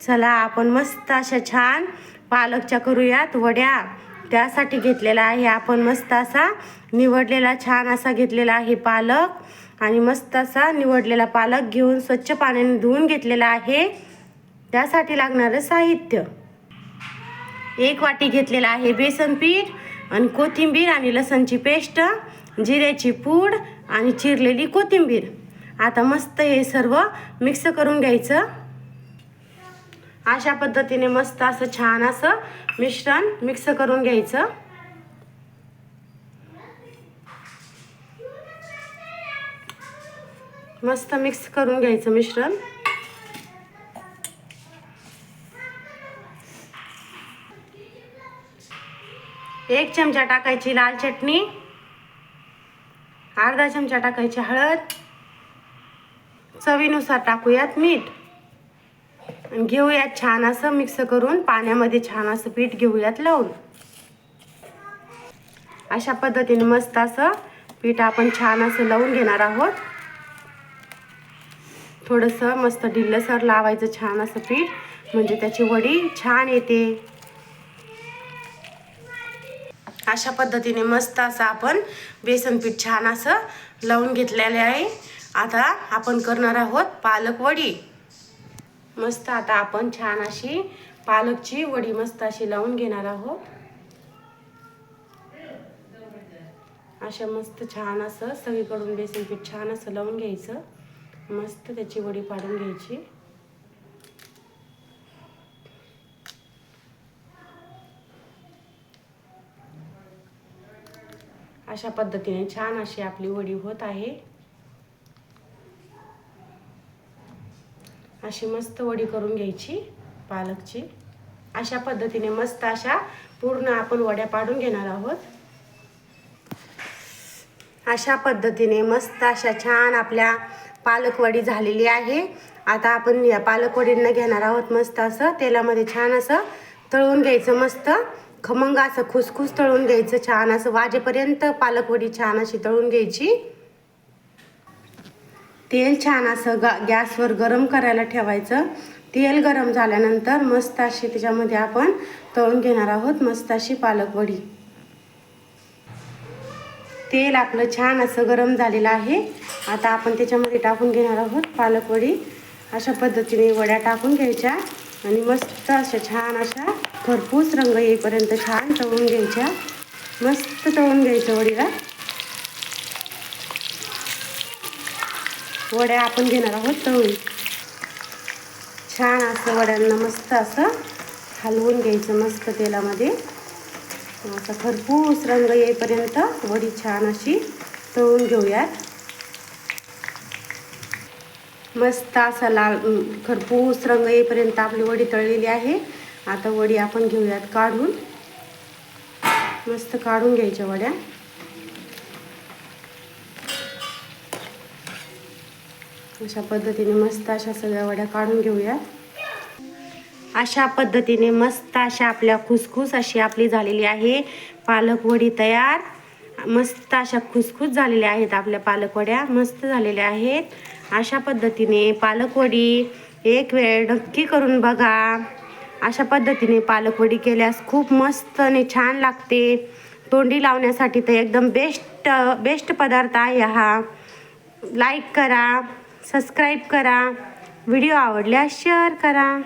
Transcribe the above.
चला आपण मस्त अशा छान पालकच्या करूयात वड्या. त्यासाठी घेतलेला आहे आपण मस्त असा निवडलेला छान असा घेतलेला आहे पालक. आणि मस्त असा निवडलेला पालक घेऊन स्वच्छ पाण्याने धुवून घेतलेला आहे. त्यासाठी लागणारं साहित्य. एक वाटी घेतलेला आहे बेसन पीठ आणि कोथिंबीर आणि लसणची पेस्ट जिऱ्याची पूड आणि चिरलेली कोथिंबीर. आता मस्त हे सर्व मिक्स करून घ्यायचं. अशा पद्धतीने मस्त असं छान असं मिश्रण मिक्स करून घ्यायचं. मस्त मिक्स करून घ्यायचं मिश्रण. एक चमचा टाकायची लाल चटणी अर्धा चमचा टाकायची हळद चवीनुसार टाकूयात मीठ. घेऊयात छान असं मिक्स करून पाण्यामध्ये छान असं पीठ घेऊयात लावून. अशा पद्धतीने मस्त असं पीठ आपण छान असं लावून घेणार आहोत. थोडंसं मस्त ढिल्लसर लावायचं छान असं पीठ म्हणजे त्याची वडी छान येते. अशा पद्धतीने मस्त असं आपण बेसन पीठ छान असं लावून घेतलेले आहे. आता आपण करणार आहोत पालक वडी. मस्त आता आपण छान अशी पालकची वडी मस्त अशी लावून घेणार आहोत. अशा मस्त छान असं सगळीकडून बेसन पीठ छान असं लावून घ्यायचं. मस्त त्याची वडी पाडून घ्यायची. अशा पद्धतीने छान अशी आपली वडी होत आहे. अशी मस्त वडी करून घ्यायची पालकची. अशा पद्धतीने मस्त अशा पूर्ण आपण वड्या पाडून घेणार आहोत. अशा पद्धतीने मस्त अशा छान आपल्या पालकवडी झालेली आहे. आता आपण या पालकवडींना घेणार आहोत मस्त असं तेलामध्ये छान असं तळून घ्यायचं मस्त. खमंग असं खुसखुस तळून घ्यायचं छान असं वाजेपर्यंत पालकवडी छान अशी तळून घ्यायची. तेल छान असं गा गॅसवर गरम करायला ठेवायचं. तेल गरम झाल्यानंतर मस्त अशी त्याच्यामध्ये आपण तळून घेणार आहोत मस्त अशी पालकवडी. तेल आपलं छान असं गरम झालेलं आहे. आता आपण त्याच्यामध्ये टाकून घेणार आहोत पालकवडी. अशा पद्धतीने वड्या टाकून घ्यायच्या आणि मस्त अशा छान अशा भरपूर रंग येईपर्यंत छान तळून घ्यायच्या. मस्त तळून घ्यायच्या वडीला. वड्या आपण घेणार आहोत तळून. छान असं वड्यांना मस्त असं हलवून घ्यायचं मस्त तेलामध्ये. असं खरपूस रंग येईपर्यंत वडी छान अशी तळून घेऊयात. मस्त असा लाल खरपूस रंग येईपर्यंत आपली वडी तळलेली आहे. आता वडी आपण घेऊयात काढून. मस्त काढून घ्यायच्या वड्या. अशा पद्धतीने मस्त अशा सगळ्या वड्या काढून घेऊयात. अशा पद्धतीने मस्त अशा आपल्या खुसखुस अशी आपली झालेली आहे पालक वडी तयार. मस्त अशा खुसखुस झालेल्या आहेत आपल्या पालकवड्या मस्त झालेल्या आहेत. अशा पद्धतीने पालकवडी एक वेळ नक्की करून बघा. अशा पद्धतीने पालकवडी केल्यास खूप मस्त आणि छान लागते. तोंडी लावण्यासाठी तर एकदम बेस्ट बेस्ट पदार्थ आहे हा. लाईक करा. सबस्क्राईब करा. व्हिडिओ आवडल्यास शेअर करा.